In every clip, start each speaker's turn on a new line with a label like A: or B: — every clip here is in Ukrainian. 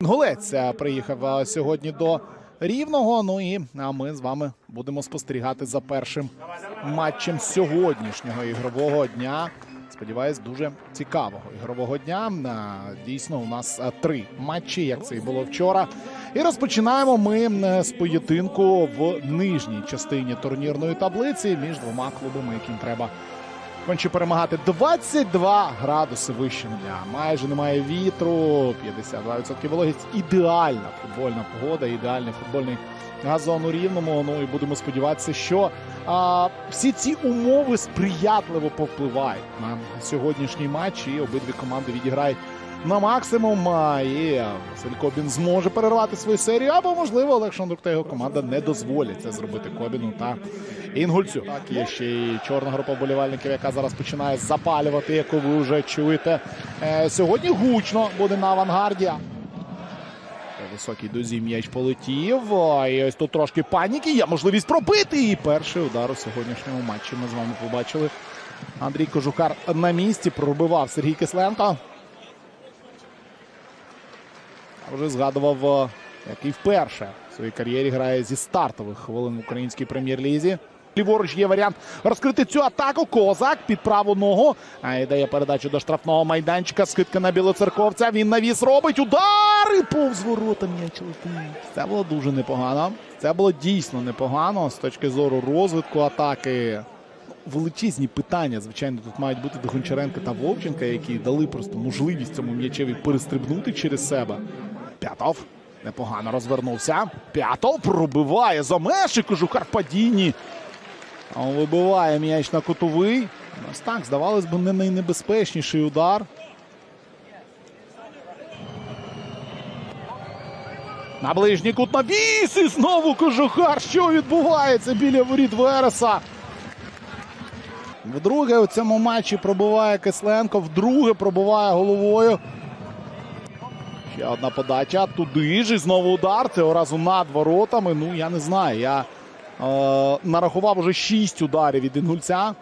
A: Голець е, приїхав е, сьогодні до Рівного. Ну і а ми з вами будемо спостерігати за першим матчем сьогоднішнього ігрового дня. Сподіваюсь, дуже цікавого ігрового дня. Е, Дійсно, у нас три матчі, як це і було вчора. І розпочинаємо ми з поєдинку в нижній частині турнірної таблиці між двома клубами, яким треба конче перемагати 22 градуси вище нуля. Майже немає вітру, 52% вологість. Ідеальна футбольна погода, ідеальний футбольний газон у рівному. Ну і будемо сподіватися, що а, всі ці умови сприятливо повпливають на сьогоднішній матч. І обидві команди відіграють на максимум. І Василь Кобін зможе перервати свою серію, або можливо Олег та його команда не дозволять це зробити Кобіну та Інгульцю. Так, є ще й чорна група вболівальників, яка зараз починає запалювати, яку ви вже чуєте. Е, сьогодні гучно буде на авангарді. По Високій дозі м'яч полетів. І ось тут трошки паніки. Є можливість пробити. І перший удар у сьогоднішньому матчі ми з вами побачили. Андрій Кожухар на місці пробивав Сергій Кисленко. Вже згадував, е, який вперше в своїй кар'єрі грає зі стартових хвилин в українській прем'єр-лізі. Ліворуч є варіант розкрити цю атаку. Козак під праву ногу. А йде передачу до штрафного майданчика. Скидка на білоцерковця. Він навіс робить удар і повз ворота м'яч летить. Це було дуже непогано. Це було дійсно непогано з точки зору розвитку атаки. Величезні питання, звичайно, тут мають бути до Гончаренка та Вовченка, які дали просто можливість цьому м'ячеві перестрибнути через себе. П'ятов непогано розвернувся. П'ятов пробиває за межі кожухар в падінні. Вибиває м'яч на кутовий. Ось так, здавалось би, не найнебезпечніший удар. На ближній кут навіс і знову кожухар. Що відбувається біля воріт Вереса? Вдруге у цьому матчі пробиває Кисленко, вдруге пробиває головою. Ще одна подача. Туди ж і знову удар. Цього разу над воротами. Ну, я не знаю. Я е, нарахував уже 6 ударів від інгульця.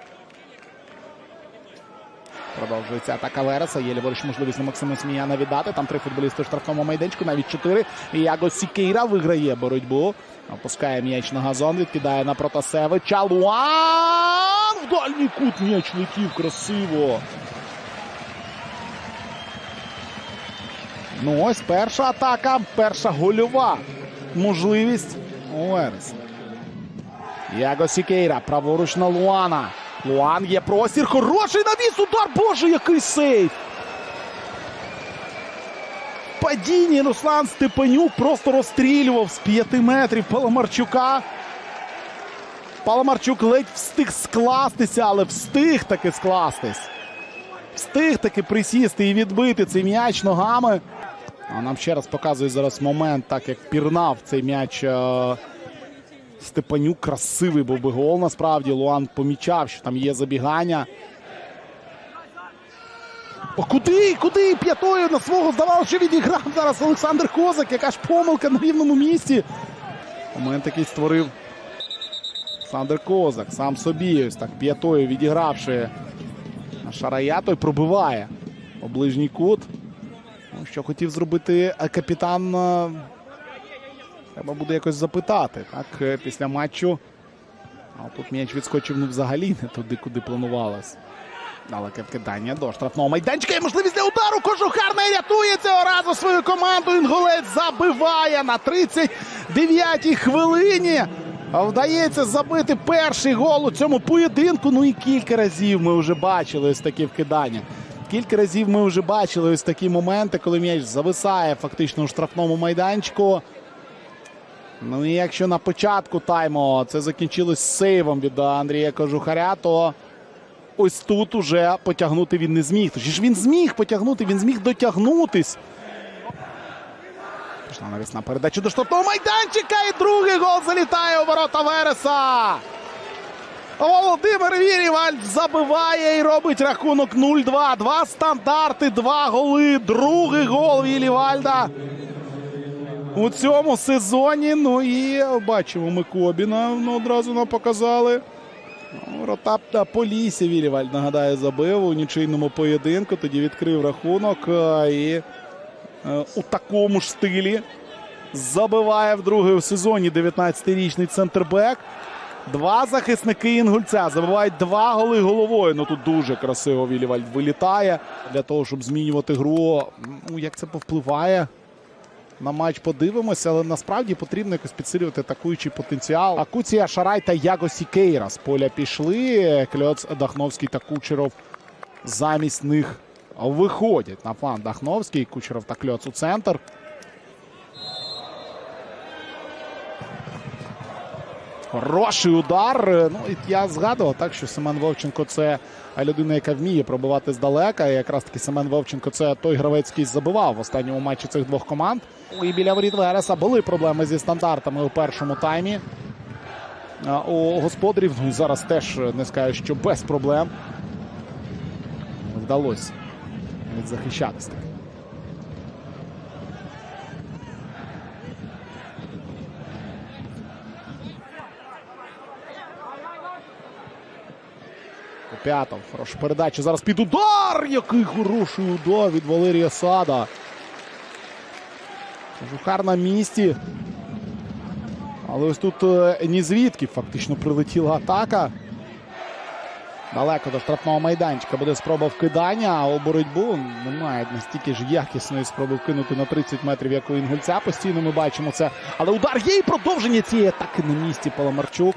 A: Продовжується атака Вереса. Є ліворуч можливість на Максима Сміяна віддати. Там три футболісти в штрафному майданчику, навіть чотири. І Яго Сікейра виграє боротьбу. Опускає м'яч на газон, відкидає на Протасевича. Луан! В дальній кут м'яч летів красиво. Ну ось перша атака, перша гольова можливість у. Яго Сікейра, праворуч на Луана. Луан є простір. Хороший навіс. Удар. Боже, який сейф. Падіння Руслан Степанюк просто розстрілював з п'яти метрів Паламарчука. Паламарчук ледь встиг скластися, але встиг таки скластись. Встиг таки присісти і відбити цей м'яч ногами. А нам ще раз показує зараз момент, так як пірнав цей м'яч. е, Степанюк красивий був би гол. Насправді Луан помічав, що там є забігання. О, куди? Куди? П'ятою на свого здавалося, що відіграв зараз Олександр Козак. Яка ж помилка на рівному місці. Момент який створив Олександр Козак. Сам собі ось так п'ятою відігравши на Шарая, той пробиває у ближній кут. Що хотів зробити е, капітан. е, Треба буде якось запитати. Так, е, після матчу. А тут м'яч відскочив ну, взагалі не туди, куди планувалось. Далеке вкидання до штрафного майданчика. Є можливість для удару. Кожухар не рятує цього разу свою команду. Інголець забиває на 39-й хвилині. Вдається забити перший гол у цьому поєдинку. Ну і кілька разів ми вже бачили ось такі вкидання. Кілька разів ми вже бачили ось такі моменти, коли м'яч зависає фактично у штрафному майданчику. Ну і якщо на початку тайму це закінчилось сейвом від Андрія Кожухаря, то ось тут уже потягнути він не зміг. Тож він зміг потягнути, він зміг дотягнутись. Пішла навісна передача до штрафного майданчика. І другий гол залітає у ворота Вереса. Володимир Вірівальд забиває і робить рахунок 0-2. Два стандарти, два голи. Другий гол Вілівальда у цьому сезоні. Ну і бачимо ми Кобіна ну, одразу нам показали. Ну, Ротап та Полісся Вілівальд, нагадаю, забив у нічийному поєдинку. Тоді відкрив рахунок. І е, у такому ж стилі. Забиває в сезоні 19-річний центрбек. Два захисники Інгульця забивають два голи головою. Ну тут дуже красиво Вілівальд вилітає для того, щоб змінювати гру. Ну, як це повпливає на матч, подивимося, але насправді потрібно якось підсилювати атакуючий потенціал. Акуція, Шарай та Яго Сікейра з поля пішли. Кльоц Дахновський та Кучеров замість них виходять на фланг Дахновський, Кучеров та Кльоц у центр. Хороший удар. Ну, я згадував так, що Семен Вовченко це людина, яка вміє пробивати здалека. І якраз таки Семен Вовченко це той гравець, який забивав в останньому матчі цих двох команд. І біля воріт Вереса були проблеми зі стандартами у першому таймі. У господарів ну, зараз теж не скажу, що без проблем вдалося відзахищатися. П'ятов. Хороша передача. Зараз під удар. Який хороший удар від Валерія Сада. Жухар на місці. Але ось тут е, ні звідки фактично прилетіла атака. Далеко до штрафного майданчика буде спроба вкидання, а у боротьбу немає настільки ж якісної спроби вкинути на 30 метрів, як у Інгульця. Постійно ми бачимо це. Але удар є і продовження цієї атаки на місці Паламарчук.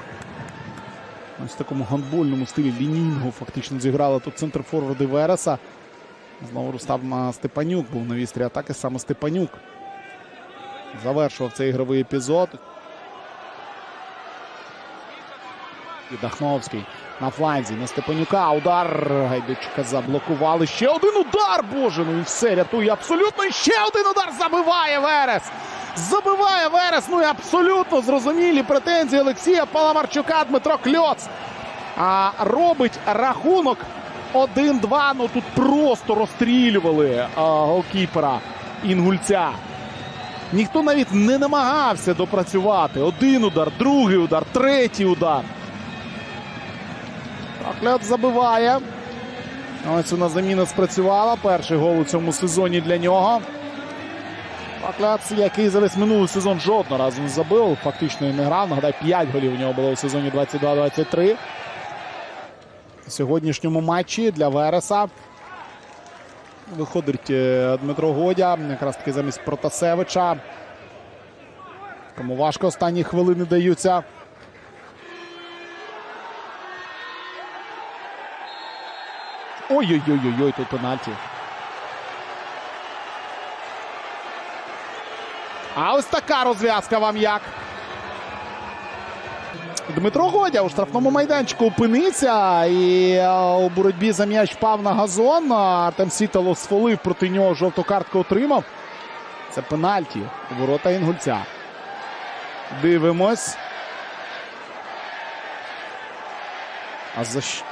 A: Ось в такому гандбольному стилі лінійного фактично зіграли тут центр форварди Вереса. Знову Рустав Степанюк був на вістрі атаки. Саме Степанюк завершував цей ігровий епізод. І Дахновський на фланзі на Степанюка. Удар Гайдучка заблокували. Ще один удар. Боже, ну і все рятує абсолютно. І ще один удар забиває Верес. Забиває Верес. Ну і абсолютно зрозумілі претензії Олексія Паламарчука. Дмитро Кльоц. А робить рахунок 1-2. Ну тут просто розстрілювали а, голкіпера Інгульця. Ніхто навіть не намагався допрацювати. Один удар, другий удар, третій удар. Кльоц забиває. Ось вона заміна спрацювала. Перший гол у цьому сезоні для нього. Пакляц, який за весь минулий сезон жодного разу не забив, фактично і не грав. Нагадаю, 5 голів у нього було у сезоні 22-23. У сьогоднішньому матчі для Вереса виходить е, Дмитро Годя, якраз таки замість Протасевича. Кому важко останні хвилини даються. Ой-ой-ой, тут пенальті. А ось така розв'язка вам як. Дмитро Годя у штрафному майданчику опинився і е, у боротьбі за м'яч впав на газон. Артем Сіталов сфолив проти нього жовту картку отримав. Це пенальті у ворота Інгульця. Дивимось. А за що?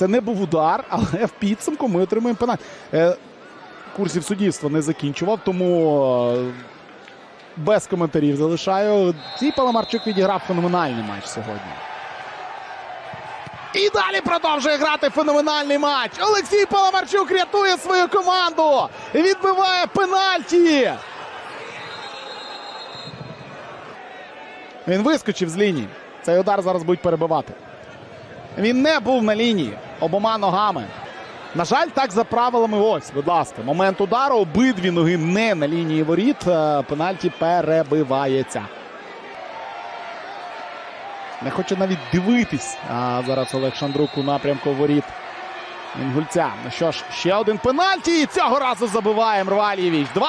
A: Це не був удар, але в підсумку ми отримуємо пенальті. Е, Курсів суддівства не закінчував, тому е, без коментарів залишаю. Цей Паламарчук відіграв феноменальний матч сьогодні. І далі продовжує грати феноменальний матч. Олексій Паламарчук рятує свою команду. Відбиває пенальті. Він вискочив з лінії. Цей удар зараз будуть перебивати. Він не був на лінії обома ногами. На жаль, так за правилами. Ось, будь ласка, момент удару. Обидві ноги не на лінії воріт. Е, Пенальті перебивається. Не хоче навіть дивитись. А зараз Олег Шандрук у напрямку воріт. Інгульця. Ну що ж, ще один пенальті. І цього разу забиває Мрвалєвіч. 2-2.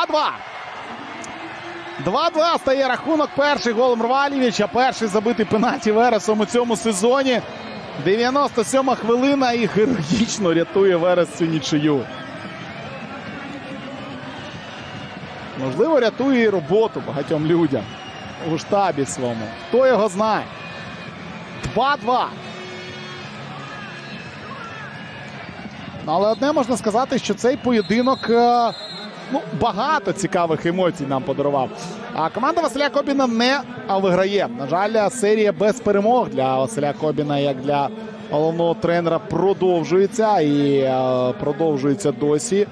A: 2-2 стає рахунок. Перший гол Мрвалєвіч, а перший забитий пенальті Вересом у цьому сезоні. 97 хвилина і героїчно рятує Верес цю нічию. Можливо, рятує і роботу багатьом людям у штабі своєму. Хто його знає? 2-2. Ну, Але одне можна сказати, що цей поєдинок е, ну, багато цікавих емоцій нам подарував. А команда Василя Кобіна не виграє. На жаль, серія без перемог для Василя Кобіна, як для головного тренера, продовжується і е, продовжується досі.